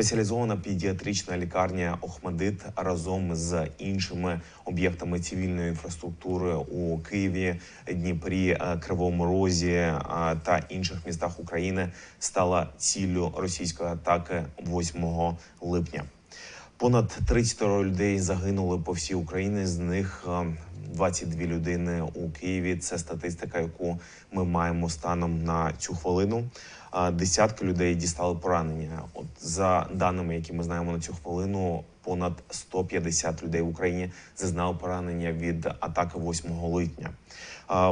Спеціалізована педіатрична лікарня Охмадит разом з іншими об'єктами цивільної інфраструктури у Києві, Дніпрі, е, Кривому Розі е, та інших містах України стала ціллю російської атаки 8 липня. Понад 30 людей загинули по всій Україні. З них е, 22 людини у Києві. Це статистика, яку ми маємо станом на цю хвилину. Десятки людей дістали поранення. От за даними, які ми знаємо на цю хвилину, понад 150 людей в Україні зазнали поранення від атаки 8 липня.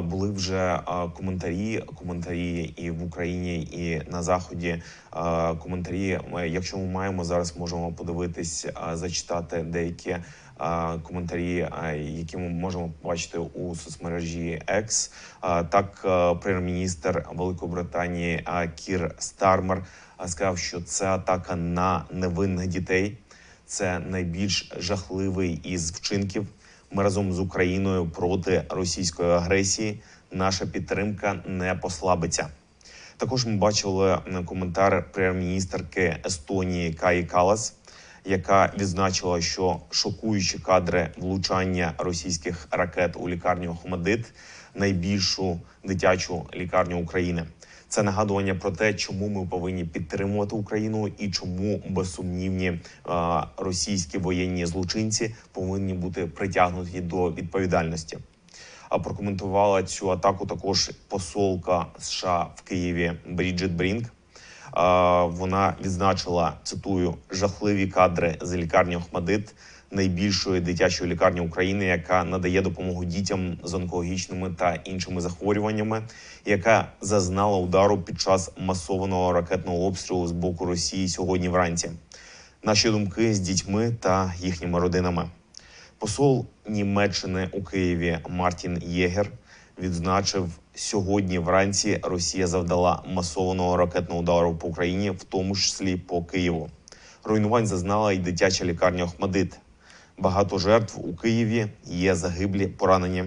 Були вже коментарі, коментарі і в Україні, і на заході. Коментарі, якщо ми маємо зараз, можемо подивитись, зачитати деякі коментарі, які ми можемо побачити у соцмережі X. Так, а, прем'єр-міністр Великої Британії Кір Стармер сказав, що це атака на невинних дітей. Це найбільш жахливий із вчинків. Ми разом з Україною проти російської агресії. Наша підтримка не послабиться. Також ми бачили коментар прем'єр-міністерки Естонії Каї Калас, яка відзначила, що шокуючі кадри влучання російських ракет у лікарню Охмадит, найбільшу дитячу лікарню України. Це нагадування про те, чому ми повинні підтримувати Україну і чому безсумнівні е, російські воєнні злочинці повинні бути притягнуті до відповідальності. А прокоментувала цю атаку також посолка США в Києві Бріджит Брінк. Вона відзначила цитую жахливі кадри з лікарні Охмадит, найбільшої дитячої лікарні України, яка надає допомогу дітям з онкологічними та іншими захворюваннями, яка зазнала удару під час масованого ракетного обстрілу з боку Росії сьогодні вранці. Наші думки з дітьми та їхніми родинами. Посол Німеччини у Києві Мартін Єгер відзначив сьогодні вранці Росія завдала масованого ракетного удару по Україні, в тому числі по Києву. Руйнувань зазнала й дитяча лікарня Охмадит. Багато жертв у Києві є загиблі, поранені.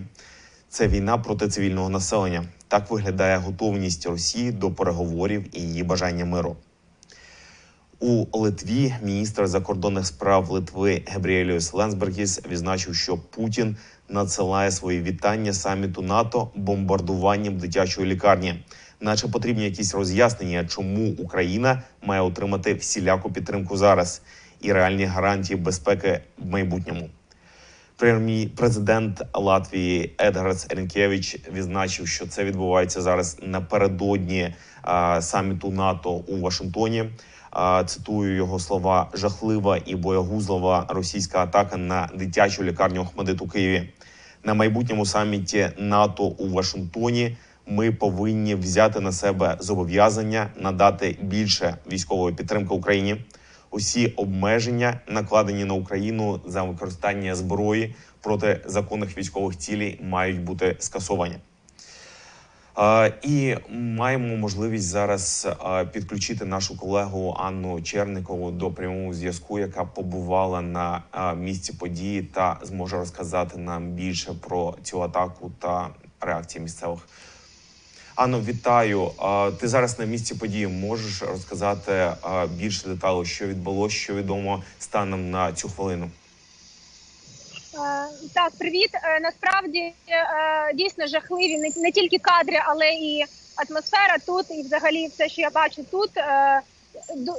Це війна проти цивільного населення. Так виглядає готовність Росії до переговорів і її бажання миру. У Литві міністр закордонних справ Литви Гебріеліус Ленсбергіс відзначив, що Путін надсилає свої вітання саміту НАТО бомбардуванням дитячої лікарні, наче потрібні якісь роз'яснення, чому Україна має отримати всіляку підтримку зараз і реальні гарантії безпеки в майбутньому. Прем'єр- Президент Латвії Едгарс Рінкевич відзначив, що це відбувається зараз напередодні саміту НАТО у Вашингтоні. Цитую його слова: жахлива і боягузлива російська атака на дитячу лікарню Охмадит Києві. На майбутньому саміті НАТО у Вашингтоні ми повинні взяти на себе зобов'язання надати більше військової підтримки Україні. Усі обмеження, накладені на Україну за використання зброї проти законних військових цілей, мають бути скасовані. І маємо можливість зараз підключити нашу колегу Анну Черникову до прямого зв'язку, яка побувала на місці події та зможе розказати нам більше про цю атаку та реакції місцевих. Анно, вітаю. Ти зараз на місці події можеш розказати більше деталей, що відбулося, що відомо станом на цю хвилину. Е, Так, привіт. Е, Насправді е, дійсно жахливі не, тільки кадри, але і атмосфера тут, і взагалі все, що я бачу тут. ну,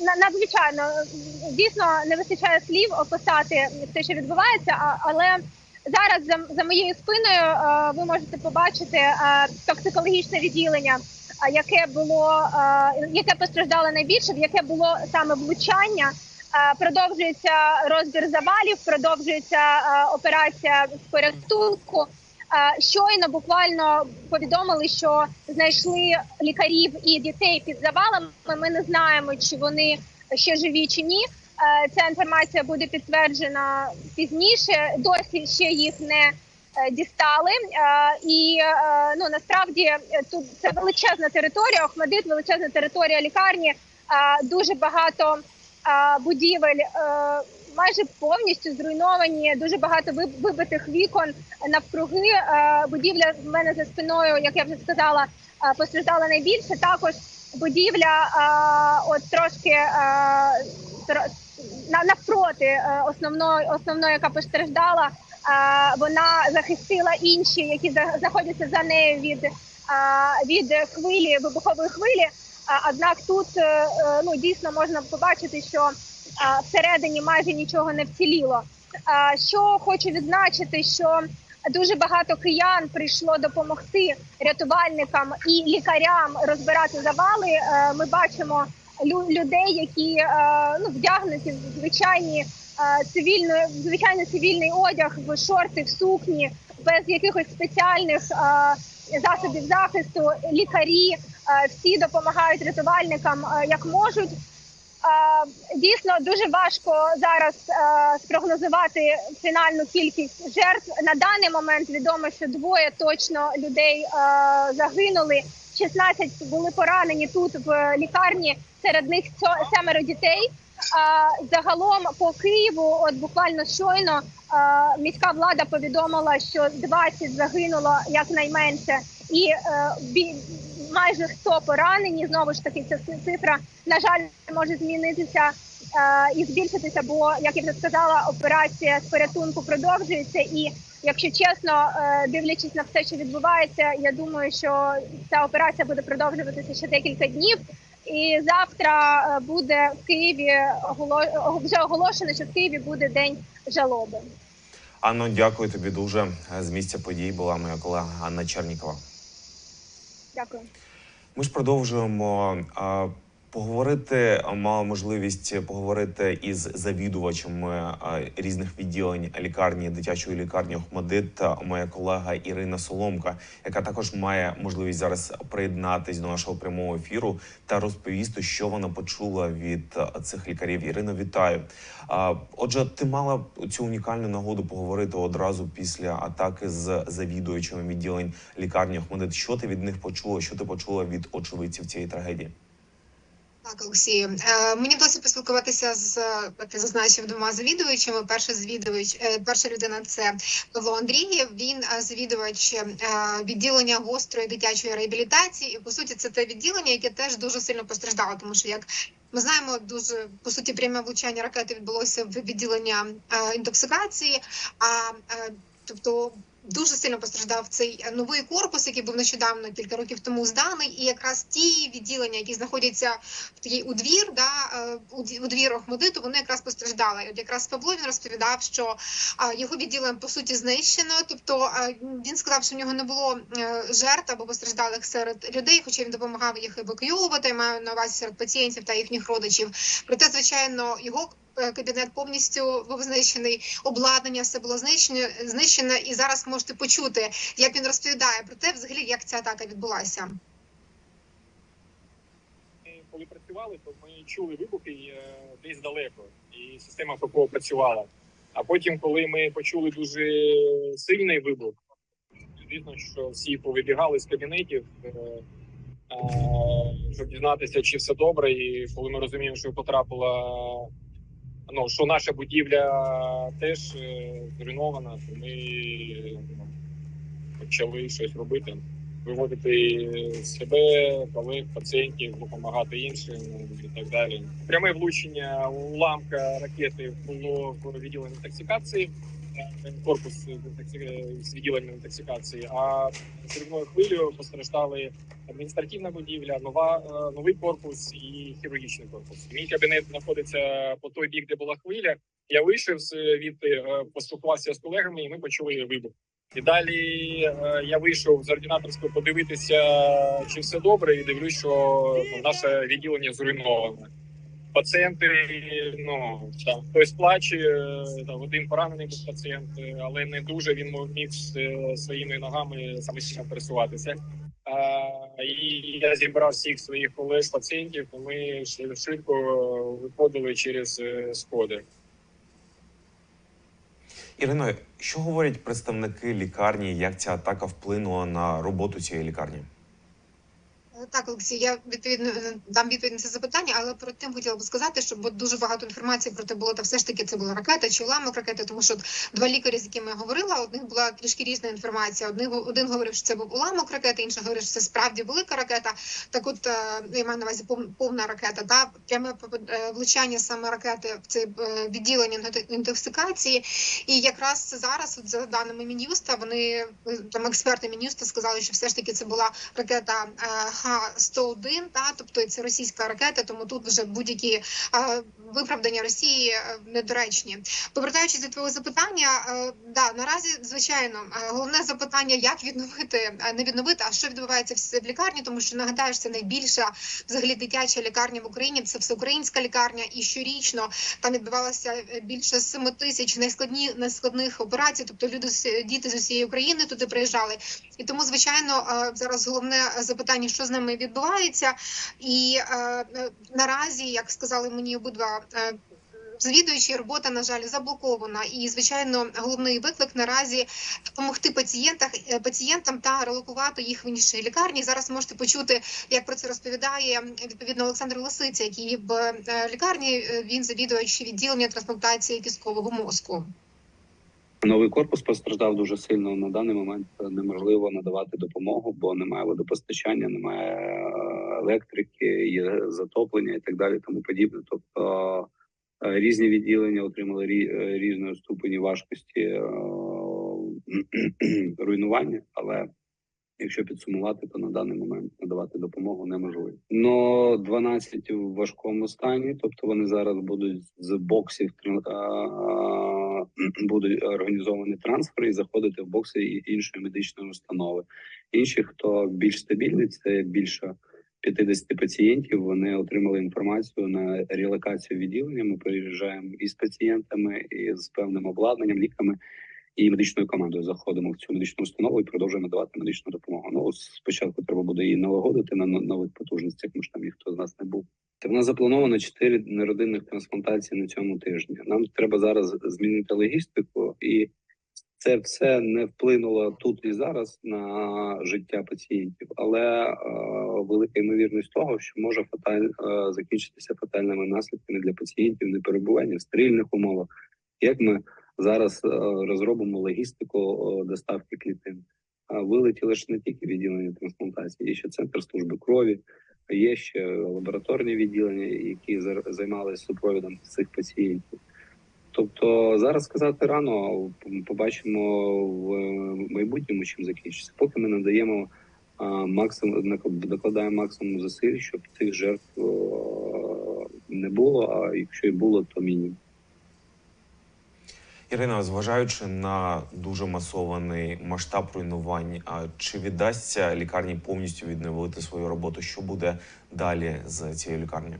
на- Надзвичайно дійсно не вистачає слів описати те, що відбувається, але зараз за, за моєю спиною ви можете побачити токсикологічне відділення, яке було яке постраждало найбільше, в яке було саме влучання. Продовжується розбір завалів, продовжується операція з порятунку. Щойно буквально повідомили, що знайшли лікарів і дітей під завалами. Ми не знаємо, чи вони ще живі чи ні. Ця інформація буде підтверджена пізніше. Досі ще їх не е, дістали. І е, ну насправді тут це величезна територія. Охмадит, величезна територія лікарні. Дуже багато будівель е, майже повністю зруйновані. Дуже багато вибитих вікон навкруги. Е, Будівля в мене за спиною, як я вже сказала, е, постраждала найбільше. Також будівля от трошки тро- на- навпроти основної, основної, яка постраждала, вона захистила інші, які знаходяться за нею від, від хвилі, вибухової хвилі. Однак тут е, е, ну дійсно можна побачити, що е, всередині майже нічого не вціліло. Що хочу відзначити, що дуже багато киян прийшло допомогти рятувальникам і лікарям розбирати завали. Ми бачимо лю- людей, які ну вдягнуті в звичайні е, цивільно, звичайний цивільний одяг, в шорти, в сукні, без якихось спеціальних засобів захисту. Лікарі всі допомагають рятувальникам е, як можуть. Дійсно дуже важко зараз е, спрогнозувати фінальну кількість жертв. На даний момент відомо, що двоє точно людей е, загинули. 16 були поранені тут в лікарні. Серед них семеро дітей. Загалом по Києву, от буквально щойно, міська влада повідомила, що 20 загинуло якнайменше, і майже 100 поранені. Знову ж таки, ця цифра на жаль може змінитися е, і збільшитися. Бо як я вже сказала, операція з порятунку продовжується. І якщо чесно, е, дивлячись на все, що відбувається, я думаю, що ця операція буде продовжуватися ще декілька днів. І завтра е, буде в Києві вже оголошено, що в Києві буде день жалоби. Анно, дякую тобі дуже. З місця подій була моя колега Анна Чернікова. Дякую. Ми ж продовжуємо поговорити. Мала можливість поговорити із завідувачами різних відділень лікарні дитячої лікарні Охмадит. Моя колега Ірина Соломка, яка також має можливість зараз приєднатись до нашого прямого ефіру та розповісти, що вона почула від цих лікарів. Ірино, вітаю. Отже, ти мала цю унікальну нагоду поговорити одразу після атаки з завідувачами відділень лікарні Охмадит. Що ти від них почула? Що ти почула від очевидців цієї трагедії? Так, Олексію, е, мені вдалося поспілкуватися з як ти зазначив двома завідувачами. Перший завідувач, е, перша людина це Павло Андрієв. Він е, завідувач відділення гострої дитячої реабілітації. І по суті, це те відділення, яке теж дуже сильно постраждало, тому що як ми знаємо, дуже по суті пряме влучання ракети відбулося в відділення інтоксикації. А тобто дуже сильно постраждав цей е, новий корпус, який був нещодавно кілька років тому зданий, і якраз ті відділення, які знаходяться в такий у двір, да е, у двір Охмадиту, вони якраз постраждали. І От якраз Павло він розповідав, що його відділення по суті знищено. Тобто він сказав, що в нього не було е, жертв або постраждалих серед людей, хоча він допомагав їх евакуювати. Маю на увазі серед пацієнтів та їхніх родичів. Проте, звичайно, його. Е, Кабінет повністю був знищений, обладнання все було знищено, знищено, і зараз можете почути, як він розповідає про те, взагалі, як ця атака відбулася. Коли працювали, то ми чули вибухи е, десь далеко, і система ППО працювала. А потім, коли ми почули дуже сильний вибух, звісно, що всі повибігали з кабінетів, е, щоб дізнатися, чи все добре. І коли ми розуміємо, що потрапила, ну що наша будівля теж е, зруйнована, то ми ну, почали щось робити виводити себе, колег, пацієнтів, допомагати іншим і так далі. Пряме влучення уламка ракети було в відділенні інтоксикації, е, корпус з з відділенням інтоксикації. А зривною хвилею постраждали адміністративна будівля, нова е, новий корпус і хірургічний корпус. Мій кабінет знаходиться по той бік, де була хвиля. Я вийшов звідти, е, поспілкувався з колегами, і ми почули вибух. І далі е, я вийшов з ординаторської подивитися, чи все добре, і дивлюсь, що ну, наше відділення зруйноване. Пацієнти, ну там хтось плаче, там один поранений був пацієнт, але не дуже він міг е, своїми ногами самостійно пересуватися. А, і я зібрав всіх своїх колег пацієнтів. і Ми швидко виходили через е, сходи. Ірино, що говорять представники лікарні? Як ця атака вплинула на роботу цієї лікарні? Так, Олексій, я відповідно е, дам відповідь на це запитання, але перед тим хотіла б сказати, що бо дуже багато інформації про те було, та все ж таки це була ракета чи уламок ракети, тому що два лікарі, з якими я говорила, у них була трішки різна інформація. Один, один говорив, що це був уламок ракети, інший говорив, що це справді велика ракета. Так, от е, я маю на увазі пов- повна ракета, та пряме е, влучання саме ракети в це відділення інтоксикації. І якраз зараз, от за даними Мін'юста, вони там експерти Мін'юста сказали, що все ж таки це була ракета е, Х-101, та тобто це російська ракета, тому тут вже будь-які е, виправдання Росії е, недоречні. Повертаючись до твого запитання, е, да наразі звичайно головне запитання, як відновити, е, не відновити, а що відбувається в- лікарні, тому що нагадаю, це найбільша взагалі дитяча лікарня в Україні. Це всеукраїнська лікарня, і щорічно там відбувалося більше 7 тисяч найскладні найскладних операцій. Тобто люди діти з усієї України туди приїжджали. І тому, звичайно, зараз головне запитання, що з ними відбувається, і е, е, наразі, як сказали мені обидва. е, Звідуючі робота, на жаль, заблокована, і звичайно, головний виклик наразі допомогти пацієнтах е, пацієнтам та релокувати їх в інші лікарні. Зараз можете почути, як про це розповідає відповідно Олександр Лисиця, який в е, лікарні він завідувач відділення трансплантації кісткового мозку. Новий корпус постраждав дуже сильно. На даний момент неможливо надавати допомогу, бо немає водопостачання, немає е, електрики, є затоплення і так далі, тому подібне. Тобто е, різні відділення отримали е, різної ступені важкості руйнування, але якщо підсумувати, то на даний момент надавати допомогу неможливо. Но 12 в важкому стані, тобто вони зараз будуть з боксів будуть організовані трансфери і заходити в бокси і- іншої медичної установи. Інші, хто більш стабільний, це більше 50 пацієнтів. Вони отримали інформацію на релокацію відділення. Ми переїжджаємо із пацієнтами, і з певним обладнанням, ліками і медичною командою заходимо в цю медичну установу і продовжуємо надавати медичну допомогу. Ну спочатку треба буде її налагодити на но- нових потужностях. Ми ж там ніхто з нас не був. Та в нас заплановано чотири неродинних трансплантації на цьому тижні. Нам треба зараз змінити логістику, і це все не вплинуло тут і зараз на життя пацієнтів, але е, велика ймовірність того, що може фаталь е, закінчитися фатальними наслідками для пацієнтів неперебування в стерильних умовах. Як ми зараз е, розробимо логістику е, доставки клітин? Вилетіли ж не тільки відділення трансплантації, є ще центр служби крові, є ще лабораторні відділення, які займалися супровідом цих пацієнтів. Тобто зараз сказати рано, побачимо в майбутньому, чим закінчиться. Поки ми надаємо максимум, докладаємо максимум зусиль, щоб цих жертв не було. А якщо і було, то мінімум. Ірина, зважаючи на дуже масований масштаб руйнувань, а чи віддасться лікарні повністю відновити свою роботу? Що буде далі з цією лікарнею?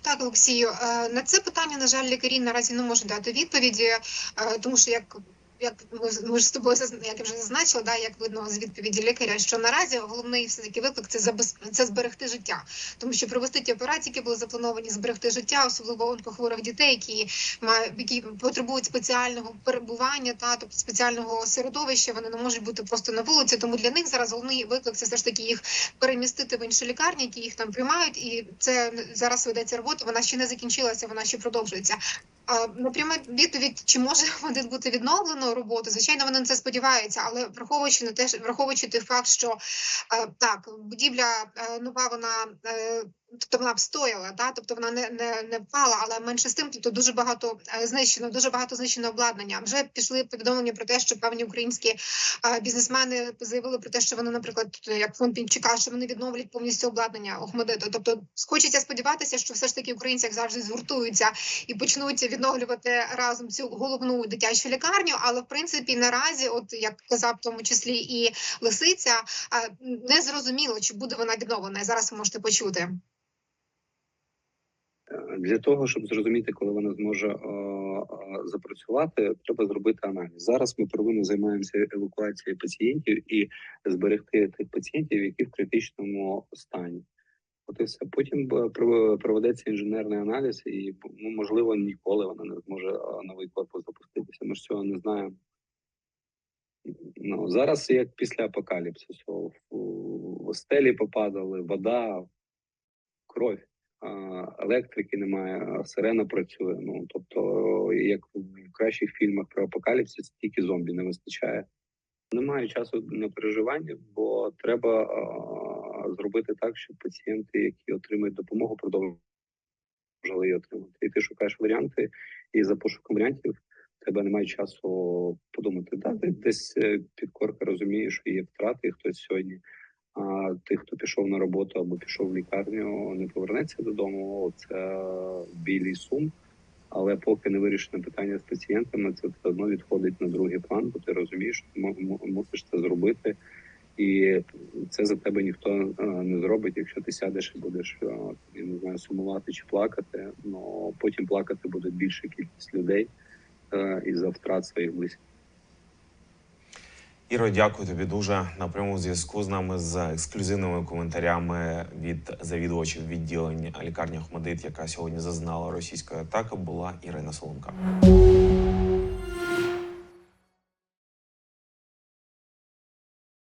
Так, Олексію, е, на це питання, на жаль, лікарі наразі не можуть дати відповіді, е, тому що як. Як ми, ж з тобою як я вже зазначила, да, як видно з відповіді лікаря, що наразі головний все таки виклик це забез... це зберегти життя, тому що провести ті операції, які були заплановані, зберегти життя, особливо онкохворих дітей, які мають які потребують спеціального перебування та тобто спеціального середовища. Вони не можуть бути просто на вулиці. Тому для них зараз головний виклик це все ж таки їх перемістити в інші лікарні, які їх там приймають, і це зараз ведеться робота. Вона ще не закінчилася, вона ще продовжується. А, Напряму відповідь, чи може буде бути відновлено роботу? Звичайно, вони на це сподіваються, але враховуючи на те, враховуючи той факт, що е, так, будівля е, нова, вона е, тобто вона встояла, да? тобто вона не, не, не впала, але менше з тим, тобто дуже багато е, знищено, дуже багато знищено обладнання. Вже пішли повідомлення про те, що певні українські е, бізнесмени заявили про те, що вони, наприклад, як фонд Пінчука, що вони відновлять повністю обладнання Охмедиту. Тобто, хочеться сподіватися, що все ж таки українці як завжди згуртуються і почнуть відновлювати разом цю головну дитячу лікарню. Але в принципі наразі, от як казав в тому числі і Лисиця, не зрозуміло, чи буде вона відновлена. Зараз ви можете почути. Для того щоб зрозуміти, коли вона зможе е, е, запрацювати, треба зробити аналіз. Зараз ми первинно займаємося евакуацією пацієнтів і зберегти тих пацієнтів, які в критичному стані. От і все. Потім проведеться інженерний аналіз, і ну, можливо ніколи вона не зможе е, новий корпус запуститися. Ми ж цього не знаємо. Ну зараз як після апокаліпсису в, стелі попадали, вода, кров, електрики немає, сирена працює. Ну тобто, як в кращих фільмах про апокаліпсис, тільки зомбі не вистачає. Немає часу на переживання, бо треба а, зробити так, щоб пацієнти, які отримують допомогу, продовжували її отримати. І ти шукаєш варіанти, і за пошуком варіантів тебе немає часу подумати. Да, ти десь е, підкорка розуміє, що є втрати, хтось сьогодні. А тих, хто пішов на роботу або пішов в лікарню, не повернеться додому. Це білий сум. Але поки не вирішено питання з пацієнтами, це все одно відходить на другий план, бо ти розумієш, мусиш це зробити, і це за тебе ніхто е, не зробить, якщо ти сядеш і будеш е, я не знаю, сумувати чи плакати. Ну потім плакати буде більша кількість людей е, із-за втрат своїх близьких. Іро, дякую тобі дуже на прямому зв'язку з нами з ексклюзивними коментарями від завідувачів відділень лікарні Охмадит, яка сьогодні зазнала російської атаки, була Ірина Соломка.